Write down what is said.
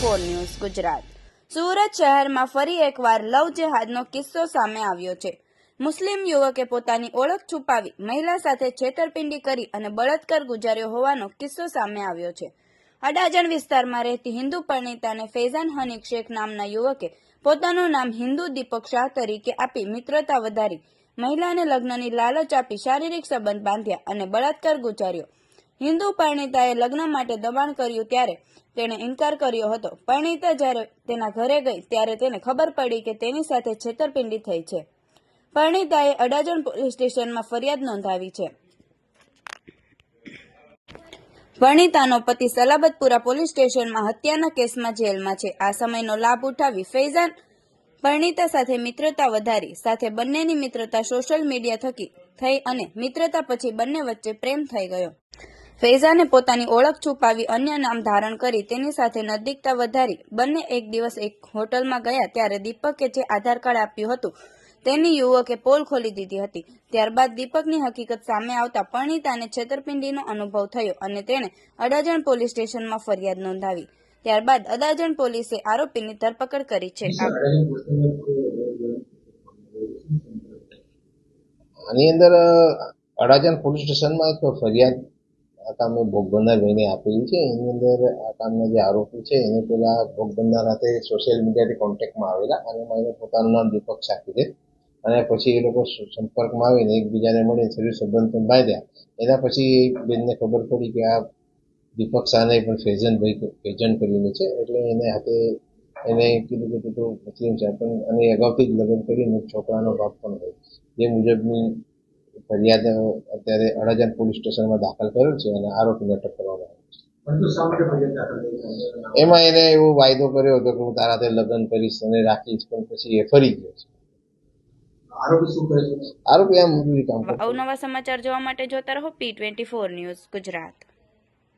Four news Gujarat. Surat શહેરમાં ફરી એકવાર લવ જેહાદનો કિસ્સો સામે આવ્યો છે. મુસ્લિમ યુવકે પોતાની ઓળખ છુપાવી, મહિલા સાથે છેતરપિંડી કરી અને બળાત્કાર ગુજાર્યો હોવાનો કિસ્સો સામે આવ્યો છે. અડાજણ વિસ્તારમાં રહેતી હિન્દુ પરિણીતાને ફૈઝાન હનીક શેખ નામના યુવકે પોતાનું નામ હિન્દુ દીપક શાહ તરીકે આપી મિત્રતા વધારી, મહિલાને લગ્નની લાલચ આપી શારીરિક સંબંધ બાંધ્યા અને બળાત્કાર ગુજાર્યો. હિન્દુ પરિણીતાએ લગ્ન માટે દબાણ કર્યું ત્યારે તેણે ઇનકાર કર્યો હતો. પરિણીતા જ્યારે તેના ઘરે ગઈ ત્યારે તેને ખબર પડી કે તેની સાથે છેતરપિંડી થઈ છે. પરિણીતાએ અડાજણ પોલીસ સ્ટેશનમાં ફરિયાદ નોંધાવી છે. પરિણીતાનો પતિ સલાબતપુરા પોલીસ સ્ટેશનમાં હત્યાના કેસમાં જેલમાં છે. આ સમયનો લાભ ઉઠાવી ફૈઝાન પરિણીતા સાથે મિત્રતા વધારી, સાથે બંનેની મિત્રતા સોશિયલ મીડિયા થકી થઈ અને મિત્રતા પછી બંને વચ્ચે પ્રેમ થઈ ગયો. ફૈઝાને પોતાની ઓળખ છુપાવી અન્ય નામ ધારણ કરી તેની સાથે નજીકતા વધારી બંને એક દિવસ એક હોટલમાં ગયા ત્યારે દીપકે જે આધાર કાર્ડ આપ્યું હતું, તેની યુવકે પોલ ખોલી દીધી હતી. ત્યારબાદ દીપકની હકીકત સામે આવતા પરિણીતાને છેતરપિંડીનો અનુભવ થયો અને તેણે અડાજણ પોલીસ સ્ટેશનમાં ફરિયાદ નોંધાવી. ત્યારબાદ અડાજણ પોલીસે આરોપીની ધરપકડ કરી છે. આની અંદર અડાજણ પોલીસ સ્ટેશનમાં ફરિયાદ આ કામે ભોગ બનનાર ભાઈને આપેલી છે. એની અંદર આ કામના જે આરોપી છે, એને પેલા ભોગ બનનાર સાથે સોશિયલ મીડિયાથી કોન્ટેક્ટમાં આવેલા અને એમાં પોતાનું નામ દીપક દે. અને પછી એ લોકો સંપર્કમાં આવીને એકબીજાને મળીને શરીર સંબંધ બાંધ્યા એના પછી બેનને ખબર પડી કે આ દીપક શાહને પણ ફેઝનભાઈ ફેજન કરીને છે. એટલે એને હાથે એને કીધું કે તું મુસ્લિમ છે પણ, અને અગાઉથી જ લગ્ન કરીને છોકરાનો બાપ પણ હોય. જે મુજબની ફરિયાદ અત્યારે અડાજણ પોલીસ સ્ટેશનમાં દાખલ કરેલ છે અને આરોપીને અટક કરવામાં આવે છે. પરંતુ શા માટે ફરિયાદ દાખલ કરી એમાં એને એવો વાયદો કર્યો હતો કે હું તારા હાથે લગ્ન કરીશ અને રાખીશ પણ પછી એ ફરી ગયો છે. આરોપી શું કરે છે? આરોપી આ મજૂરી કામ અવનવા સમાચાર જોવા માટે જોતા રહો P twenty four news Gujarat.